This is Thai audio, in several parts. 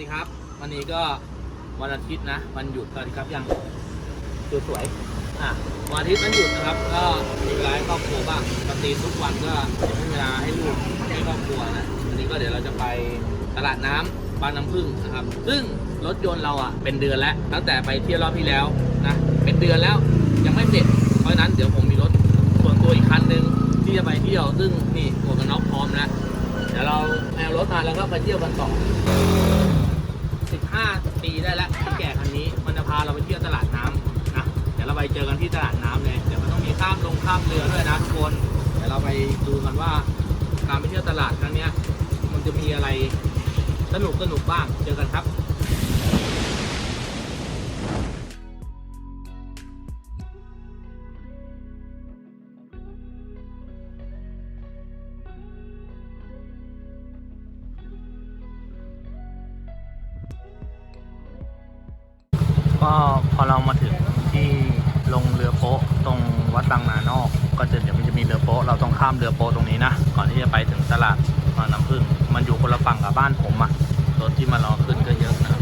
ดีครับ วันนี้ก็วันอาทิตย์นะวันหยุดสวัสดีครับยังสวยๆอะวันอาทิตย์วันหยุดนะครับ ก็มีเวลาให้ครอบครัวบ้างปกติทุกวันก็จะมีเวลาให้ลูกให้ครอบครัวนะวันนี้ก็เดี๋ยวเราจะไปตลาดน้ำบ้างน้ำพึ่งนะครับ ซึ่งรถยนต์เราอะเป็นเดือนแล้วตั้งแต่ไปเที่ยวรอบที่แล้วนะเป็นเดือนแล้วยังไม่เสร็จเพราะนั้นเดี๋ยวผมมีรถส่วนตัวอีกคันหนึ่งที่จะไปเที่ยวซึ่งนี่หมวกกันน็อกพร้อมนะเดี๋ยวเราเอารถมาแล้วก็ไปเที่ยวกันต่อ 5ปีได้แล้วที่แก่คันนี้ มันจะพาเราไปเที่ยวตลาดน้ำนะเดี๋ยวเราไปเจอกันที่ตลาดน้ำเลยเดี๋ยวมันต้องมีข้ามลงข้ามเรือด้วยนะทุกคนเดี๋ยวเราไปดูกันว่าการไปเที่ยวตลาดครั้งนี้มันจะมีอะไรสนุกสนุกบ้างเจอกันครับ ก็พอเรามาถึงที่ลงเรือโป๊ะตรงวัดบางนานอก ก็จะเดี๋ยวมันจะมีเรือโป๊ะเราต้องข้ามเรือโป๊ะตรงนี้นะก่อนที่จะไปถึงตลาดบาน้ำพึ่งมันอยู่คนละฝั่งกับบ้านผมอะรถที่มารอขึ้นก็เยอะนะ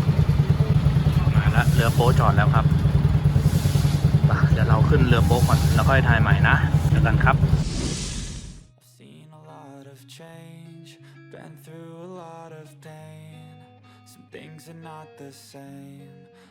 มาแล้วเรือโป๊ะจอดแล้วครับเดี๋ยวเราขึ้นเรือโป๊ะก่อนแล้วค่อยถ่ายใหม่นะเจอกันครับ seen a lot of change, been through a lot of pain. Some things are not the same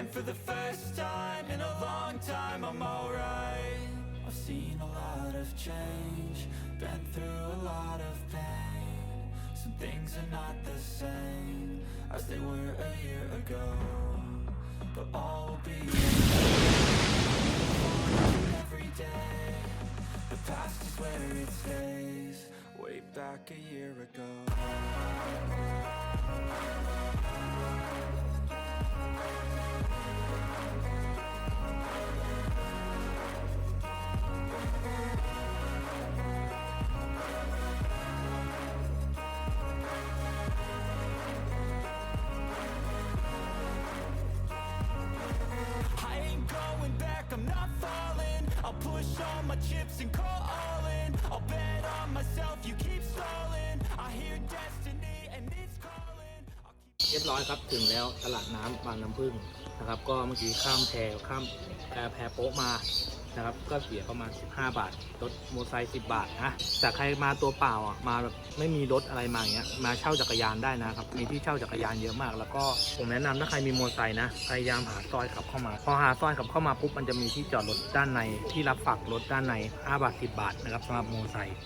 And for the first time in a long time, I'm alright. I've seen a lot of change, been through a lot of pain. Some things are not the same as they were a year ago. But all will be every day. The past is where it stays, way back a year ago. Música เรียบร้อยครับถึงแล้วตลาดน้ำบางน้ำพึ่งนะครับ ก็เมื่อกี้ข้ามแพข้ามแพโป๊ะมานะครับ ก็เสียประมาณ 15 บาทรถมอเตอร์ไซค์10 บาทนะแต่ใครมาตัวเปล่าอะมาแบบไม่มีรถอะไรมาอย่างเงี้ยมาเช่าจักรยานได้นะครับมีที่เช่าจักรยานเยอะมาก แล้วก็ผมแนะนำถ้าใครมีมอเตอร์ไซค์นะพยายามหาซอยขับเข้ามา พอหาซอยขับเข้ามาปุ๊บมันจะมีที่จอดรถด้านในที่รับฝากรถด้านใน5บาท 10 บาทนะครับสำหรับมอเตอร์ไซค์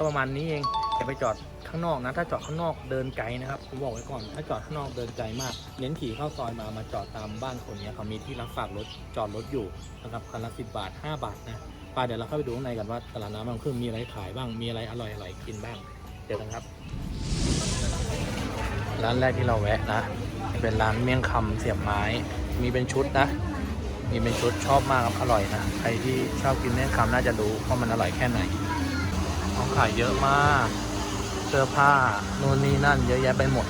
ก็ประมาณนี้เองอย่าไปจอดข้างนอกนะ ถ้าจอดข้างนอกเดินไกลนะครับผมบอกไว้ก่อน ถ้าจอดข้างนอกเดินไกลมากเน้นขี่เข้าซอยมามาจอดตามบ้านคนเนี้ยเขามีที่รับฝากรถจอดรถอยู่นะครับคันละสิบาท 5 บาทนะไปเดี๋ยวเราเข้าไปดูข้างในกันว่าตลาดน้ำบางพึ่งมีอะไรขายบ้างมีอะไรอร่อยอร่อยกินบ้างเจอกันครับ ร้านแรกที่เราแวะนะ เป็นร้านเมี่ยงคำเสียบไม้ มีเป็นชุดนะ มีเป็นชุดชอบมากครับอร่อยนะใครที่ชอบกินเมี่ยงคำน่าจะรู้ว่ามันอร่อยแค่ไหน ของขายเยอะมาก เสื้อผ้านู่นนี่นั่นเยอะแยะไปหมด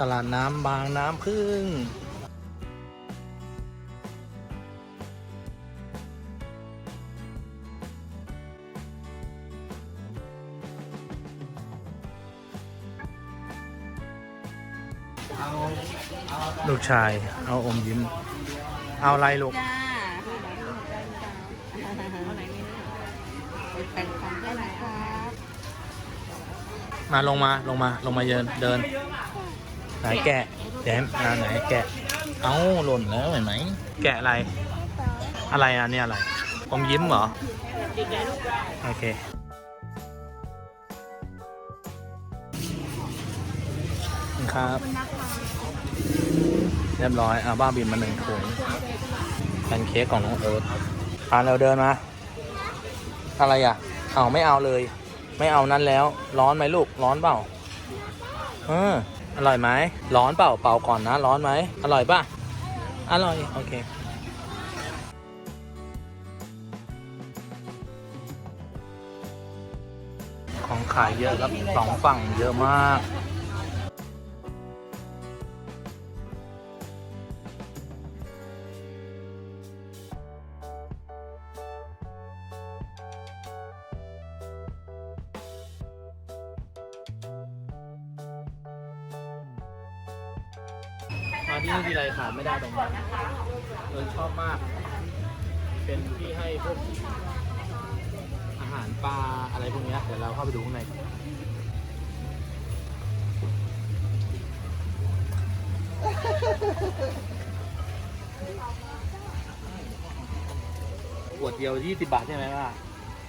ตลาดน้ำบางน้ำพึ่งลูกชาย เอาอมยิ้ม เอาอะไรลูก จ้าพี่บอกลูกได้จ้าเอาไหนนี่เป็น แฟนของด้ไหมครับมาลงมาลงมาลงมาเดินเดินไหนแกะแจมอ่าไหนแกะ เอ้าหล่นแล้วเห็นไหมแกะอะไร อะไรอะเนี่ยอะไรอมยิ้มเหรอโอเคครับเรียบร้อยอ่าบ้าบินมาหนึ่งถุงแพนเค้กของน้องเอิร์ธพาเราเดินมา อะไรอะ เอาไม่เอาเลย ไม่เอานั้นแล้ว ร้อนไหมลูก ร้อนเปล่าเอออร่อยไหมร้อนเปล่าเปล่าก่อนนะ ร้อนไหมอร่อยป่ะอร่อยโอเคของขายเยอะครับสองฝั่งเยอะมาก ที่นี่ทีไรขาดไม่ได้ตรงนี้เออชอบมาก เป็นที่ให้พวกอาหารปลาอะไรพวกเนี้ยเดี๋ยวเราเข้าไปดูข้างในกันขวดเดียวยี่สิบบาทใช่ไหมว่า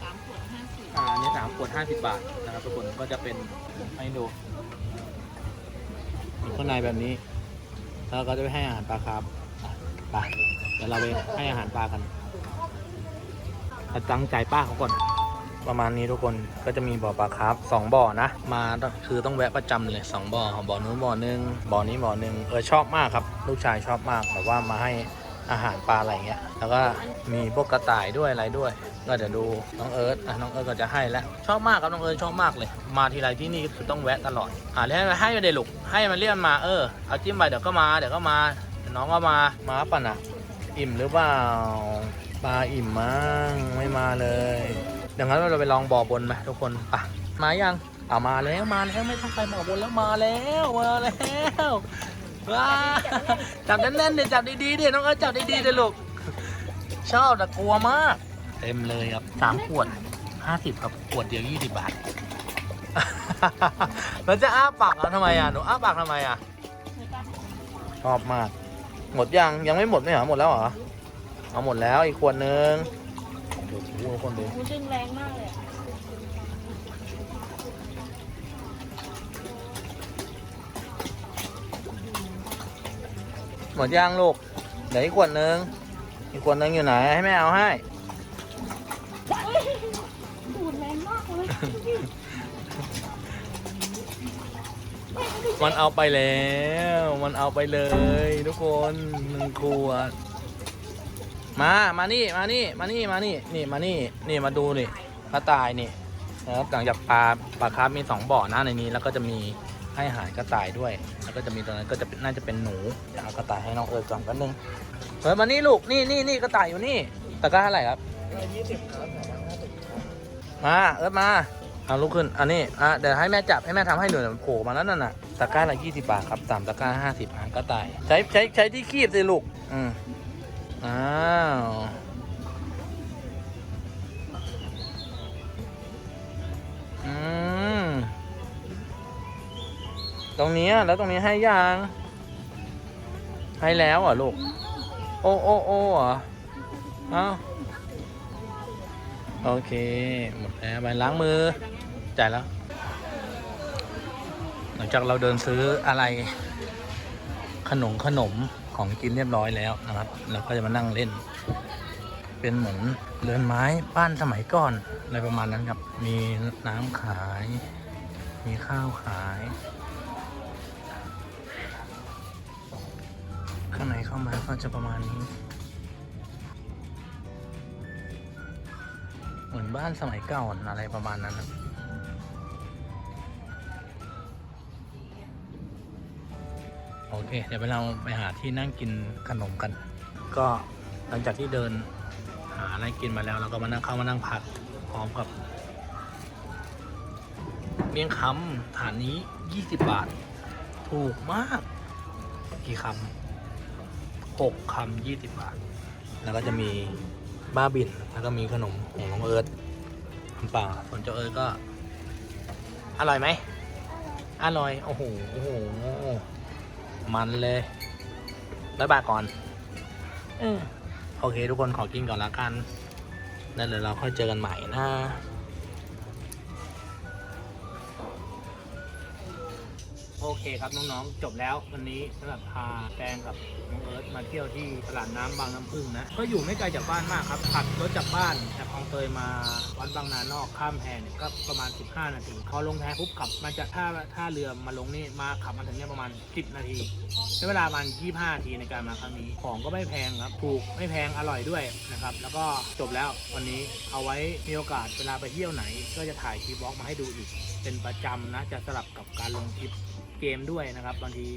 สามขวดห้าสิบอ่าอันนี้สามขวดห้าสิบบาทนะครับทุกคนก็จะเป็นให้ดูอยู่ข้างในแบบนี้ แล้วก็จะไปให้อาหารปลาครับอะไปเดี๋ยวเราไปให้อาหารปลากันแต่ตั้งใจป้าเขาก่อน ประมาณนี้ทุกคนก็จะมีบ่อปลาครับสองบ่อนะ มาคือต้องแวะประจำเลยสองบ่อบ่อนู้นบ่อหนึ่งบ่อนี้บ่อหนึ่งเออชอบมากครับ ลูกชายชอบมากแบบว่ามาให้ อาหารปลาอะไรเงี้ย แล้วก็มีพวกกระต่ายด้วยอะไรด้วย ก็เดี๋ยวดูน้องเอิร์ธอะน้องเอิร์ธก็จะให้แล้ว ชอบมากครับน้องเอิร์ธชอบมากเลย มาทีไรที่นี่คือต้องแวะตลอด อ่าให้มาให้มาเดลุกให้มันเรียกมันมา เออ เอาจิ้มไปเดี๋ยวก็มาเดี๋ยวก็มา น้องก็มา มาป่ะนะอิ่มหรือเปล่า ปลาอิ่มมั้งไม่มาเลยดังนั้นเราไปลองบ่อบนไหมทุกคนอะมายังอ่ามาแล้วมาแล้วไม่ต้องไปบ่อบนแล้วมาแล้วมาแล้ว ว้าจับแน่นๆเดี๋ยวจับดีๆเดี๋ยวน้องเอิร์ธจับดีๆเดี๋ยวลูกชอบแต่กลัวมาก เต็มเลยครับสามขวดห้าสิบครับขวดเดียวยี่สิบบาทแล้วจะอ้าปากอะทำไมอะหนูอ้าปากทำไมอะชอบมาก หมดยังยังไม่หมดไม่เหรอหมดแล้วเหรอเอาหมดแล้วอีกขวดนึงดูคนดูมันดึงแรงมากเลย หมดยังลูกเดี๋ยวอีกขวดนึงอีกขวดนึงอยู่ไหนให้แม่เอาให้ดูดแรงมากเลยมันเอาไปแล้ว มันเอาไปเลย ทุกคนหนึ่งขวด มา มานี่ มานี่ มานี่ มานี่ นี่ มานี่ นี่มาดูนี่กระต่ายนี่นะครับหลังจากปลาปลาคาร์ฟมีสองบ่อหน้าในนี้ แล้วก็จะมี ให้อาหารกระต่ายด้วย แล้วก็จะมีตรงนั้นก็จะน่าจะเป็นหนูเดี๋ยวเอากระต่ายให้น้องเอิร์ธก่อนแป๊บนึงเฮ้ยมานี่ลูกนี่นี่นี่กระต่ายอยู่นี่ตะกร้าเท่าไหร่ครับมาเอิร์ธมาเอาลุกขึ้นอันนี้อะเดี๋ยวให้แม่จับให้แม่ทำให้หนูเดี๋ยโผล่มาแล้วนั่นน่ะตะกร้าละยี่สิบาทครับสามตะกร้าห้าสิบหางกระต่าย ใช้ใช้ใช้ที่คีบสิลูกอืมอ้าว ตรงนี้แล้วตรงนี้ให้ยังให้แล้วเหรอลูก โอ้โอ้โอ้เหรอเอ้าโอเค หมดแล้วไปล้างมือ จ่ายแล้ว หลังจากเราเดินซื้ออะไร ขนมขนมของกินเรียบร้อยแล้วนะครับเราก็จะมานั่งเล่น เป็นเหมือนเรือนไม้บ้านสมัยก่อนอะไรประมาณนั้นครับ มีน้ำขาย มีข้าวขายางในเข้ามาก็จะประมาณนี้ เหมือนบ้านสมัยเก่าอะไรประมาณนั้นครับโอเค เดี๋ยวไปเราไปหาที่นั่งกินขนมกัน ก็หลังจากที่เดินหาอะไรกินมาแล้วเราก็มานั่งเข้ามานั่งพักพร้อมกับ เมี่ยงคำถาดนี้ 20 บาท ถูกมาก กี่คำ หกคำยี่สิบบาท แล้วก็จะมีบ้าบินแล้วก็มีขนมของน้องเอิร์ธน้ำเปล่าส่วนเจ้าเอิร์ธก็ อร่อยไหม อร่อย โอ้โห โอ้โห มันเลยบ๊ายบายก่อนเออโอเค ทุกคนขอกินก่อนละกัน แล้วเดี๋ยวเราค่อยเจอกันใหม่นะ โอเคครับน้องๆ จบแล้ววันนี้สำหรับพาแฟนกับน้องเอิร์ธมาเที่ยวที่ตลาดน้ำบางน้ำพึ่งนะ ก็อยู่ไม่ไกลจากบ้านมากครับ ขับรถจากบ้านจากคลองเตยมาวัดบางนานอกข้ามแพเนี่ยก็ประมาณ 15 นาทีพอลงแพปุ๊บขับมาจากท่าท่าเรือมาลงนี่มาขับมาถึงเนี่ยประมาณ 10 นาทีใช้เวลาประมาณ 25 นาทีในการมาครั้งนี้ของก็ไม่แพงครับถูกไม่แพงอร่อยด้วยนะครับแล้วก็จบแล้ววันนี้เอาไว้มีโอกาสเวลาไปเที่ยวไหน ก็จะถ่ายคลิปบล็อกมาให้ดูอีก เป็นประจำนะจะสลับกับการลงคลิป เกมด้วยนะครับบางที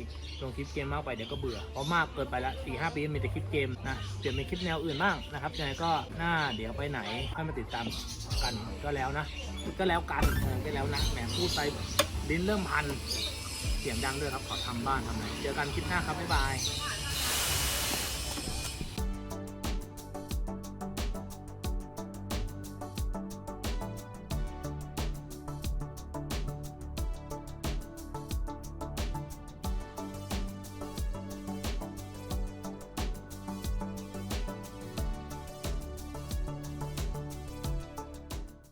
ลงคลิปเกมมากไปเดี๋ยวก็เบื่อเพราะมากเกินไปละสี่ห้าปีมีแต่คลิปเกมนะเปลี่ยนเป็นคลิปแนวอื่นบ้างนะครับยังไงก็หน้าเดี๋ยวไปไหนให้มาติดตามกันก็แล้วนะก็แล้วกันก็แล้วนะแหมพูดไปลิ้นเริ่มพันเสียงดังด้วยครับขอทำบ้านทำไหนเจอกันคลิปหน้าครับบ๊ายบาย